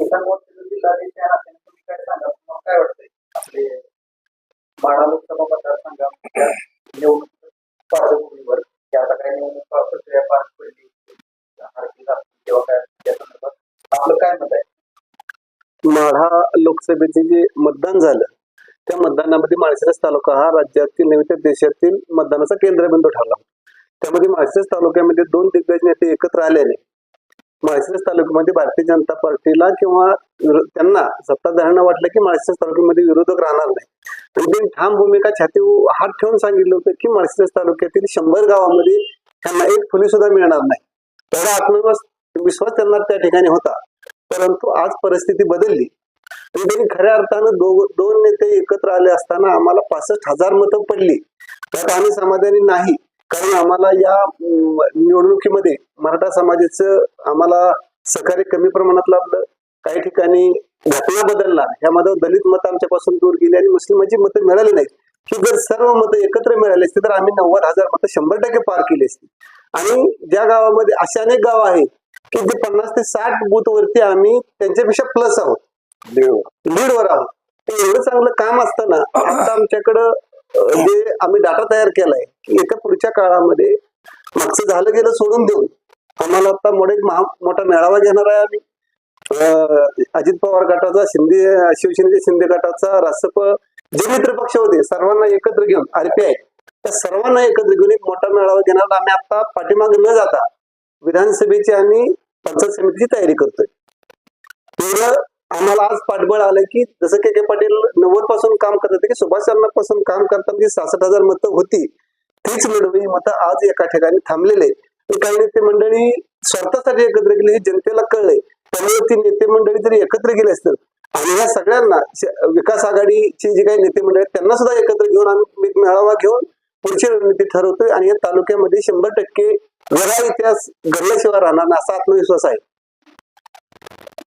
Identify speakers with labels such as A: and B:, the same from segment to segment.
A: काय वाटतंय? आपले माढा लोकसभा निवडणूक पार्श्वभूमीवर की आता निवडणूक प्रक्रिया पार पडली किंवा काय त्या संदर्भात आपलं काय मत आहे?
B: माढा लोकसभेचे जे मतदान झालं त्या मतदानामध्ये माळशिरस तालुका हा राज्यातील नव्हे तर देशातील मतदानाचा केंद्रबिंदू ठरला. त्यामध्ये माळशिरस तालुक्यामध्ये दोन दिग्गज नेते एकत्र आल्याने माळशिरस तालुक्यामध्ये भारतीय जनता पार्टीला किंवा त्यांना सत्ताधाऱ्यांना वाटलं की माळशिरस तालुक्यामध्ये विरोधक राहणार नाही. त्यांनी ठाम भूमिका छाती हात ठेवून सांगितलं होतं की माळशिरस तालुक्यातील शंभर गावामध्ये त्यांना एक फुली सुद्धा मिळणार नाही. तेवढा आत्मविश्वास विश्वास त्यांना त्या ठिकाणी होता. परंतु आज परिस्थिती बदलली. त्यांनी खऱ्या अर्थानं दो दोन नेते एकत्र आले असताना आम्हाला पासष्ट हजार मतं पडली. त्यात आम्ही समाधानी नाही. कारण आम्हाला या निवडणुकीमध्ये मराठा समाजाचं आम्हाला सहकार्य कमी प्रमाणात लाभलं. काही ठिकाणी घटना बदलला यामध्ये दलित मतं आमच्यापासून दूर गेली आणि मुस्लिमांची मतं मिळाली नाहीत. की जर सर्व मतं एकत्र मिळाली असती तर आम्ही नव्वद हजार मतं शंभर टक्के पार केली असती. आणि ज्या गावामध्ये असे अनेक गाव आहेत की जे पन्नास ते साठ बूथ वरती आम्ही त्यांच्यापेक्षा प्लस आहोत. लीडवर आहोत. ते एवढं चांगलं काम असताना आता आमच्याकडं जे आम्ही डाटा तयार केलाय की एका पुढच्या काळामध्ये मागचं झालं गेलं सोडून देऊन. आम्हाला आता मोठे महा मोठा मेळावा घेणार आहे आम्ही. अजित पवार गटाचा शिंदे शिवसेनेच्या शिंदे गटाचा रासप जे मित्र पक्ष होते सर्वांना एकत्र घेऊन आरपीआय त्या सर्वांना एकत्र घेऊन एक मोठा मेळावा घेणार. आम्ही आता पाठीमागे न जाता विधानसभेची आणि पंचायत समितीची तयारी करतोय. आम्हाला आज पाठबळ आलं की जसं के के पाटील नव्वदपासून काम करत होते की सुभाषपासून काम करताना जी सहासष्ट हजार मतं होती तीच मिळवी मतं आज एका ठिकाणी थांबलेले काही नेते मंडळी स्वार्थासाठी एकत्र गेली हे जनतेला कळलंय. त्यामुळे ती नेते मंडळी जरी एकत्र गेले असतील आणि या सगळ्यांना विकास आघाडीची जी काही नेते मंडळी आहेत त्यांना सुद्धा एकत्र घेऊन आम्ही मेळावा घेऊन पुढची रणनीती ठरवतोय आणि या तालुक्यामध्ये शंभर टक्के वेगळा इतिहास घडल्याशिवाय राहणार नाही असा आत्मविश्वास आहे.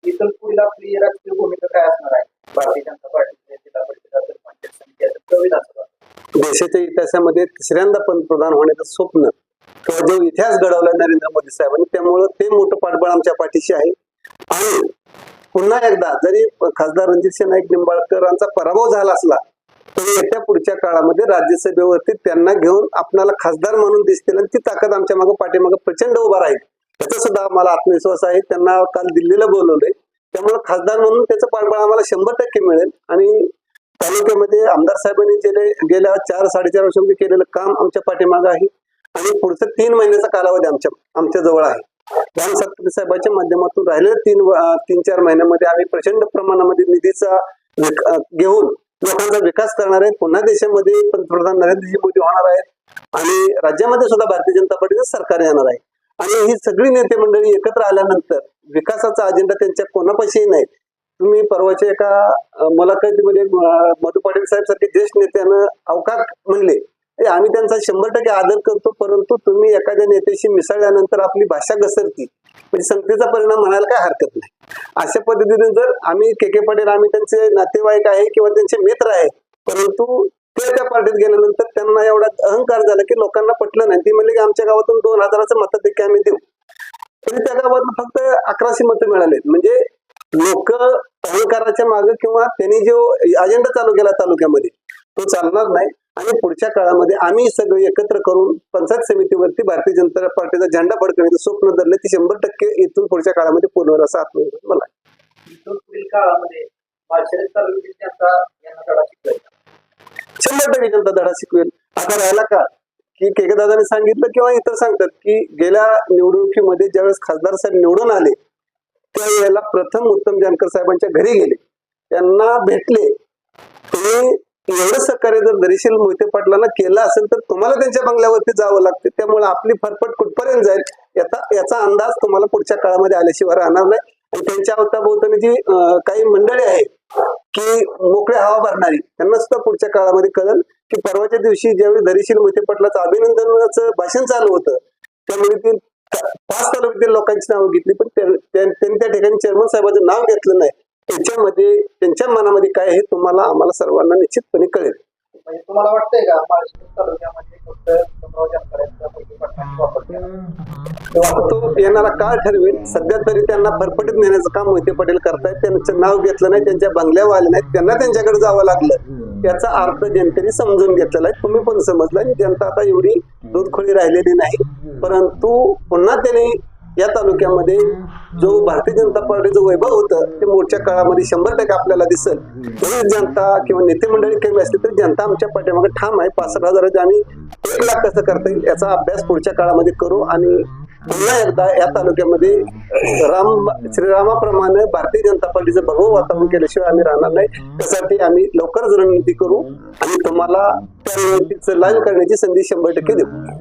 A: इथून पुढील आपली राजकीय भूमिका काय असणार आहे? भारतीय जनता पार्टीचे जिल्हा परिषद असेल पंचायत समिती असेल किंवा विधानसभा.
B: देशाच्या इतिहासामध्ये तिसऱ्यांदा पंतप्रधान होण्याचं स्वप्न किंवा जो इतिहास घडवला नरेंद्र मोदी साहेबांनी त्यामुळं ते मोठं पाठबळ आमच्या पाठीशी आहे. आणि पुन्हा एकदा जरी खासदार रणजित नाईक निंबाळकरांचा पराभव झाला असला तरी येत्या पुढच्या काळामध्ये राज्यसभेवरती त्यांना घेऊन आपणाला खासदार म्हणून दिसतील आणि ती ताकद आमच्या मागे पाठीमागे प्रचंड उभा राहील. त्याचा सुद्धा आम्हाला आत्मविश्वास आहे. त्यांना काल दिल्लीला बोलवलंय. त्यामुळे खासदार म्हणून त्याचं पाठबळ आम्हाला शंभर टक्के मिळेल. आणि तालुक्यामध्ये आमदार साहेबांनी गेले गेल्या चार साडेचार वर्षांमध्ये केलेलं काम आमच्या पाठीमागं आहे. आणि पुढचं तीन महिन्याचा कालावधी आमच्या आमच्या जवळ आहे. राम साहेबांच्या माध्यमातून राहिलेल्या तीन तीन चार महिन्यामध्ये आम्ही प्रचंड प्रमाणामध्ये निधीचा घेऊन लोकांचा विकास करणार आहेत. पुन्हा देशामध्ये पंतप्रधान नरेंद्रजी मोदी होणार आहेत. आणि राज्यामध्ये सुद्धा भारतीय जनता पार्टीचं सरकार येणार आहे. आणि ही सगळी नेते मंडळी एकत्र आल्यानंतर विकासाचा अजेंडा त्यांच्या कोणापाशीही नाही. तुम्ही परवाच्या एका मुलाखतीमध्ये मधु पाटील साहेब सारखे ज्येष्ठ नेत्यानं अवकाश म्हणले आम्ही त्यांचा शंभर टक्के आदर करतो परंतु तुम्ही एखाद्या नेत्याशी मिसळल्यानंतर आपली भाषा घसरती म्हणजे संगतीचा परिणाम म्हणायला काय हरकत नाही. अशा पद्धतीने जर आम्ही के के पाटील आम्ही त्यांचे नातेवाईक आहे किंवा त्यांचे मित्र आहे परंतु ते त्या पार्टीत गेल्यानंतर त्यांना एवढा अहंकार झाला की लोकांना पटलं नाही. ती म्हणले की आमच्या गावातून दोन हजाराचं मताधिक्य आम्ही देऊ. तरी त्या गावात फक्त अकराशे मतं मिळाले. म्हणजे लोक अहंकाराच्या मागे किंवा त्यांनी जो अजेंडा चालू केला तालुक्यामध्ये तो चालणार नाही. आणि पुढच्या काळामध्ये आम्ही सगळे एकत्र करून पंचायत समितीवरती भारतीय जनता पार्टीचा झेंडा फडकण्याचं स्वप्न धरलं ती शंभर टक्के इथून पुढच्या काळामध्ये पूर्ण होईल असा आत्मविश्वास मला. शंभर टक्के जनता धडा शिकवेल. आता राहिला का? की केके दादाने सांगितलं किंवा इतर सांगतात की गेल्या निवडणुकीमध्ये ज्यावेळेस खासदार साहेब निवडून आले त्यावेळेला प्रथम उत्तम जानकर साहेबांच्या घरी गेले. त्यांना भेटले. तुम्ही एवढं सहकार्य जर दरीशील मोहिते पाटलांना केलं असेल तर तुम्हाला त्यांच्या बंगल्यावरती जावं लागते. त्यामुळे आपली फरफट कुठपर्यंत जाईल याचा याचा अंदाज तुम्हाला पुढच्या काळामध्ये आल्याशिवाय राहणार नाही. आणि त्यांच्या अवताभोवतानी जी काही मंडळी आहेत की मोकळी हवा भरणारी त्यांना सुद्धा पुढच्या काळामध्ये कळेल की परवाच्या दिवशी ज्यावेळी दरीशील मोहिते पाटलाचं अभिनंदनाचं भाषण चालू होतं त्यामुळे ते पाच तालुक्यातील लोकांची नावं घेतली पण त्यांनी त्या ठिकाणी चेअरमन साहेबांचं नाव घेतलं नाही. त्याच्यामध्ये त्यांच्या मनामध्ये काय आहे हे तुम्हाला आम्हाला सर्वांना निश्चितपणे कळेल.
A: म्हणजे तुम्हाला वाटतंय का माळशिरस तालुक्यामध्ये फक्त उत्तमराव जानकरांचा पैकी पटकन वापर केला
B: तो येणारा काळ ठरवेल. सध्या तरी त्यांना फरफटीत नेण्याचं काम मोहिते पटेल करतायत. त्यांचं नाव घेतलं नाही त्यांच्या बंगल्यावर आले नाहीत. त्यांना त्यांच्याकडे जावं लागलं. याचा अर्थ जनतेने समजून घेतलेला आहे. तुम्ही पण समजला. जनता आता एवढी दूधखोळी राहिलेली नाही. परंतु पुन्हा त्याने या तालुक्यामध्ये जो भारतीय जनता पार्टीचं वैभव होतं ते मोठ्या काळामध्ये शंभर टक्के आपल्याला दिसेल. म्हणून जनता किंवा नेते मंडळी कमी असली तरी जनता आमच्या पाठीमागे ठाम आहे. पासष्ट हजाराचे आम्ही एक लाख कसं करता येईल याचा अभ्यास पुढच्या काळामध्ये करू आणि पुन्हा एकदा या तालुक्यामध्ये राम श्रीरामाप्रमाणे भारतीय जनता पार्टीचं भगव वातावरण केल्याशिवाय आम्ही राहणार नाही. त्यासाठी आम्ही लवकरच रणनीती करू आणि तुम्हाला त्या रणनीतीचं लाईव्ह करण्याची संधी शंभर टक्के देऊ.